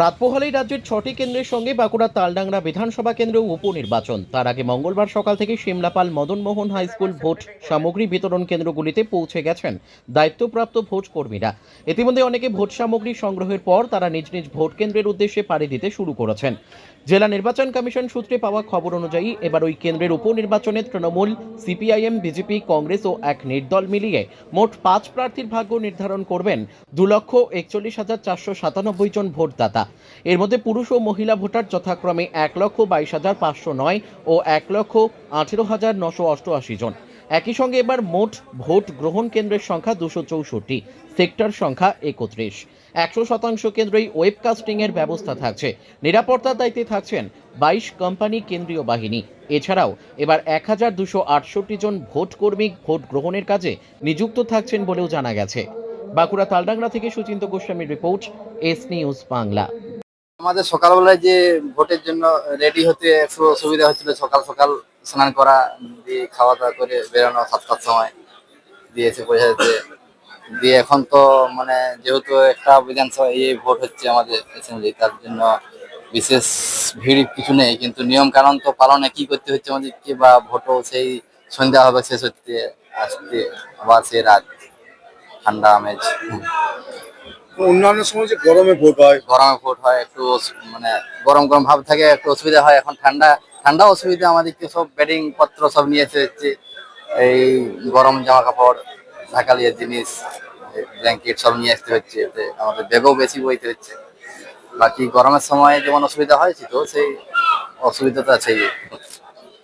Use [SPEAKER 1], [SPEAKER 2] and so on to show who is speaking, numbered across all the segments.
[SPEAKER 1] রাত পোহালেই রাজ্যের ছটি কেন্দ্রের সঙ্গে বাঁকুড়া তালডাংরা বিধানসভা কেন্দ্রেও উপনির্বাচন। তার আগে মঙ্গলবার সকাল থেকে শিমলাপাল মদনমোহন হাই স্কুল ভোট সামগ্রী বিতরণ কেন্দ্রগুলিতে পৌঁছে গেছেন দায়িত্বপ্রাপ্ত ভোট কর্মীরা। ইতিমধ্যে অনেকে ভোট সামগ্রী সংগ্রহের পর তারা নিজ নিজ ভোট কেন্দ্রের উদ্দেশ্যে পাড়ি দিতে শুরু করেছেন। জেলা নির্বাচন কমিশন সূত্রে পাওয়া খবর অনুযায়ী এবার ওই কেন্দ্রের উপনির্বাচনে তৃণমূল, সিপিআইএম, বিজেপি, কংগ্রেস ও এক নির্দল মিলিয়ে মোট পাঁচ প্রার্থীর ভাগ্য নির্ধারণ করবেন দু লক্ষ একচল্লিশ হাজার চারশো সাতানব্বই জন ভোটদাতা। এর মধ্যে পুরুষ ও মহিলা ভোটার যথাক্রমে এক লক্ষ বাইশ হাজার পাঁচশো নয় ও এক লক্ষ আঠেরো হাজার নশো অষ্টআশি জন। একই সঙ্গে এবার মোট ভোট গ্রহণ কেন্দ্রের সংখ্যা দুশো চৌষট্টি, সেক্টর সংখ্যা একত্রিশ। একশো শতাংশ কেন্দ্রেই ওয়েবকাস্টিং এর ব্যবস্থা থাকছে। নিরাপত্তার দায়িত্বে থাকছেন বাইশ কোম্পানি কেন্দ্রীয় বাহিনী। এছাড়াও এবার এক হাজার দুশো আটষট্টি জন ভোট কর্মী ভোট গ্রহণের কাজে নিযুক্ত থাকছেন বলেও জানা গেছে। বাঁকুড়া তালডাংরা থেকে সুচিন্ত গোস্বামীর রিপোর্ট এস নিউজ বাংলা।
[SPEAKER 2] আমাদের সকালবেলায় যে ভোটের জন্য রেডি হতে একটু অসুবিধা হচ্ছিল সকাল সকাল স্নান করা, দিয়ে খাওয়া দাওয়া করে বেরোনো, সাতটার সময় দিয়েছে পৌঁছে যেতে দিয়ে এখন তো মানে যেহেতু একটা বিধানসভা এই ভোট হচ্ছে আমাদের অ্যাসেম্বলি তার জন্য বিশেষ ভিড় কিছু নেই। কিন্তু নিয়ম কানুন তো পালনে কি করতে হচ্ছে আমাদেরকে, বা ভোটও সেই সন্ধ্যা হবে, শেষ হচ্ছে আসতে, আবার সেই রাত, ঠান্ডা, আমেজ।
[SPEAKER 3] অন্যান্য সময় যে গরমে ভোট হয়।
[SPEAKER 2] গরমে ভোট হয় একটু মানে গরম গরম ভাব থাকে একটু অসুবিধা হয়। এখন ঠান্ডা ঠান্ডা অসুবিধা আমাদেরকে সব বেডিং পত্র সব নিয়ে এসে হচ্ছে এই গরম জামা কাপড় ঢাকালিয়া জিনিস ব্ল্যাঙ্কেট সব নিয়ে আসতে হচ্ছে এতে আমাদের ব্যাগও বেশি বইতে হচ্ছে। বাকি গরমের সময় যেমন অসুবিধা হয়েছে তো সেই অসুবিধা তো আছেই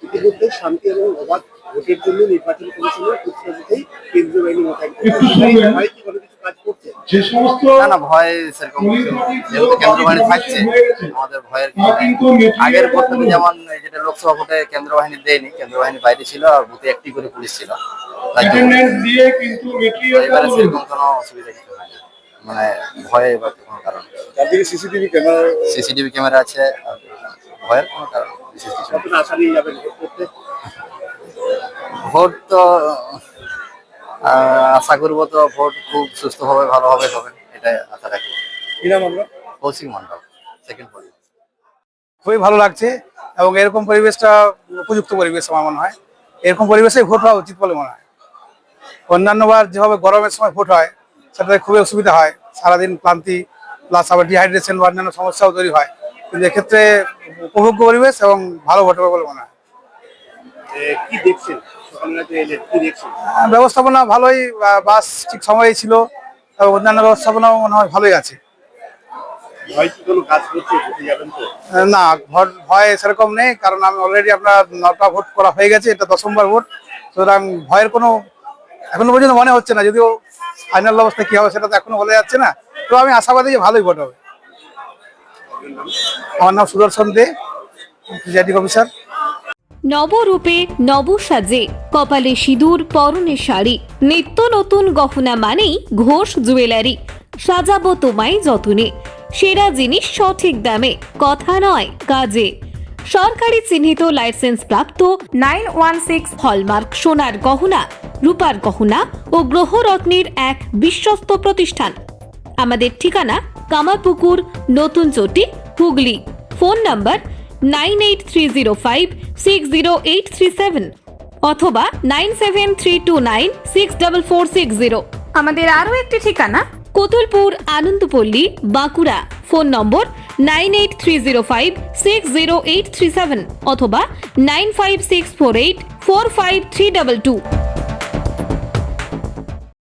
[SPEAKER 3] ইতিমধ্যে শান্তি এবং অবাধ ভোটের জন্য নির্বাচন কমিশনের প্রতিনিধিতেই কেন্দ্রীয় বাহিনী মোতায়েন
[SPEAKER 4] যে সমস্ত
[SPEAKER 2] না না ভয় সেরকম যেহেতু কেন্দ্র বাহিনী থাকছে আমাদের ভয়ের আগের ভোটটাতে যেমন যেটা লোকসভা ভোটে কেন্দ্র বাহিনী দেয়নি কেন্দ্র বাহিনী বাইরে ছিল আর বুথে একটি করে পুলিশ ছিল। এবারে সেরকম কোনো অসুবিধা কিছু হয় না মানে ভয়ে এবার কোনো কারণ।
[SPEAKER 3] চারদিকে সিসিটিভি ক্যামেরা
[SPEAKER 2] সিসিটিভি ক্যামেরা আছে আর ভয়ের কোনো কারণ বিশেষ কিছু
[SPEAKER 3] ভোট করতে?
[SPEAKER 2] ভোট তো আশা করব তো ভোট খুব সুস্থভাবে ভালোভাবে হবে এটাই আশা রাখি।
[SPEAKER 3] আমরা
[SPEAKER 2] কৌশিক মন্ডল সেকেন্ড পরিবার
[SPEAKER 5] খুবই ভালো লাগছে এবং এরকম পরিবেশটা উপযুক্ত পরিবেশ আমার মনে হয়। এরকম পরিবেশে ভোট হওয়া উচিত বলে মনে হয়। অন্যান্যবার যেভাবে গরমের সময় ভোট হয় সেটাতে খুবই অসুবিধা হয়। সারাদিন ক্লান্তি প্লাস আবার ডিহাইড্রেশন বা অন্যান্য সমস্যাও তৈরি হয়। কিন্তু এক্ষেত্রে উপভোগ্য পরিবেশ এবং ভালো ভোট হবে বলে মনে হয়।
[SPEAKER 3] কি দেখছেন?
[SPEAKER 5] ব্যবস্থাপনা ভালোই বাস ঠিক সময়ে ছিল অন্যান্য ব্যবস্থাপনাও মনে হয় ভালোই আছে। না ভোট ভয় সেরকম নেই কারণ আমি অলরেডি আপনার নটা ভোট করা হয়ে গেছে এটা দশমবার ভোট। সুতরাং ভয়ের কোনো এখনও পর্যন্ত মনে হচ্ছে না যদিও ফাইনাল অবস্থা কি হবে সেটা তো এখনও বলা যাচ্ছে না। তো আমি আশাবাদী যে ভালোই ভোট হবে। আমার নাম সুদর্শন দে প্রিজাইডিং অফিসার
[SPEAKER 6] নবরূপে নবসাজে, কপালে সিঁদুর, পরনে শাড়ি। নিত্য নতুন গহনা মানেই ঘোষ জুয়েলারি। সাজাবো তোমায় যতনে। সেরা জিনিস সঠিক দামে, কথা নয় কাজে। সরকারি চিহ্নিত লাইসেন্স প্রাপ্ত নাইন ওয়ান সিক্স হলমার্ক সোনার গহনা, রূপার গহনা ও গ্রহরত্নের এক বিশ্বস্ত প্রতিষ্ঠান। আমাদের ঠিকানা Kamarpukur, Natun Chati, Hooghly. Phone number nine eight three zero five six zero eight three seven অথবা nine seven three two nine six double four six zero. আমাদের আরও একটি ঠিকানা? Kotulpur Anandapalli Bankura. Phone number nine eight three zero five six zero eight three seven অথবা nine five six four eight four five three double two.